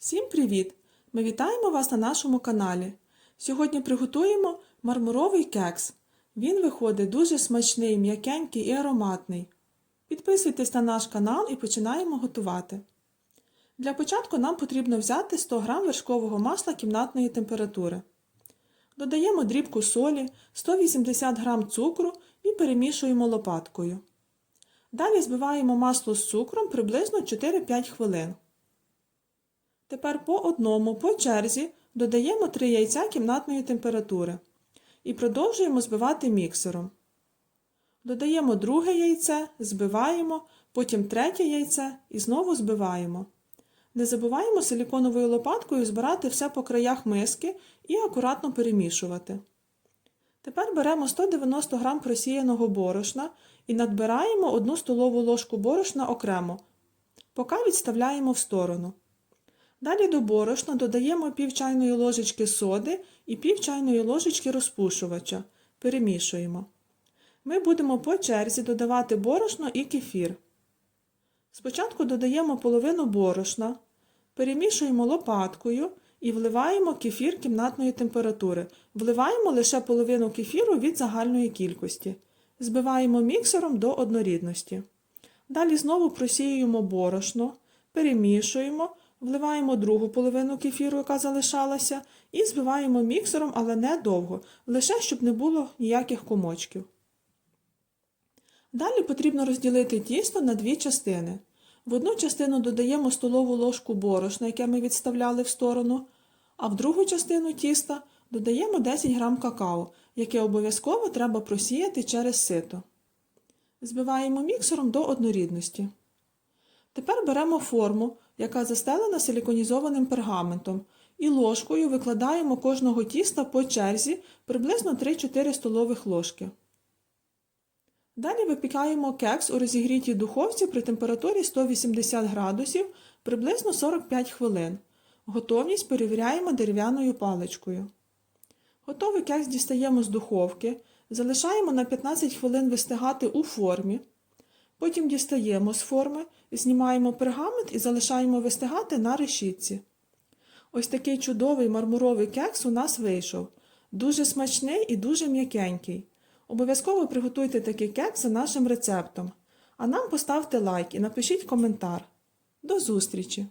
Всім привіт! Ми вітаємо вас на нашому каналі. Сьогодні приготуємо мармуровий кекс. Він виходить дуже смачний, м'якенький і ароматний. Підписуйтесь на наш канал і починаємо готувати. Для початку нам потрібно взяти 100 г вершкового масла кімнатної температури. Додаємо дрібку солі, 180 г цукру і перемішуємо лопаткою. Далі збиваємо масло з цукром приблизно 4-5 хвилин. Тепер по одному по черзі додаємо 3 яйця кімнатної температури і продовжуємо збивати міксером. Додаємо друге яйце, збиваємо, потім третє яйце і знову збиваємо. Не забуваємо силіконовою лопаткою збирати все по краях миски і акуратно перемішувати. Тепер беремо 190 г просіяного борошна і надбираємо 1 столову ложку борошна окремо, поки відставляємо в сторону. Далі до борошна додаємо пів чайної ложечки соди і пів чайної ложечки розпушувача. Перемішуємо. Ми будемо по черзі додавати борошно і кефір. Спочатку додаємо половину борошна, перемішуємо лопаткою і вливаємо кефір кімнатної температури. Вливаємо лише половину кефіру від загальної кількості. Збиваємо міксером до однорідності. Далі знову просіюємо борошно, перемішуємо, вливаємо другу половину кефіру, яка залишалася, і збиваємо міксером, але не довго, лише щоб не було ніяких комочків. Далі потрібно розділити тісто на дві частини. В одну частину додаємо столову ложку борошна, яке ми відставляли в сторону, а в другу частину тіста додаємо 10 г какао, яке обов'язково треба просіяти через сито. Збиваємо міксером до однорідності. Тепер беремо форму, яка застелена силіконізованим пергаментом, і ложкою викладаємо кожного тіста по черзі приблизно 3-4 столових ложки. Далі випікаємо кекс у розігрітій духовці при температурі 180 градусів приблизно 45 хвилин. Готовність перевіряємо дерев'яною паличкою. Готовий кекс дістаємо з духовки, залишаємо на 15 хвилин вистигати у формі. Потім дістаємо з форми, знімаємо пергамент і залишаємо вистигати на решітці. Ось такий чудовий мармуровий кекс у нас вийшов. Дуже смачний і дуже м'якенький. Обов'язково приготуйте такий кекс за нашим рецептом. А нам поставте лайк і напишіть коментар. До зустрічі!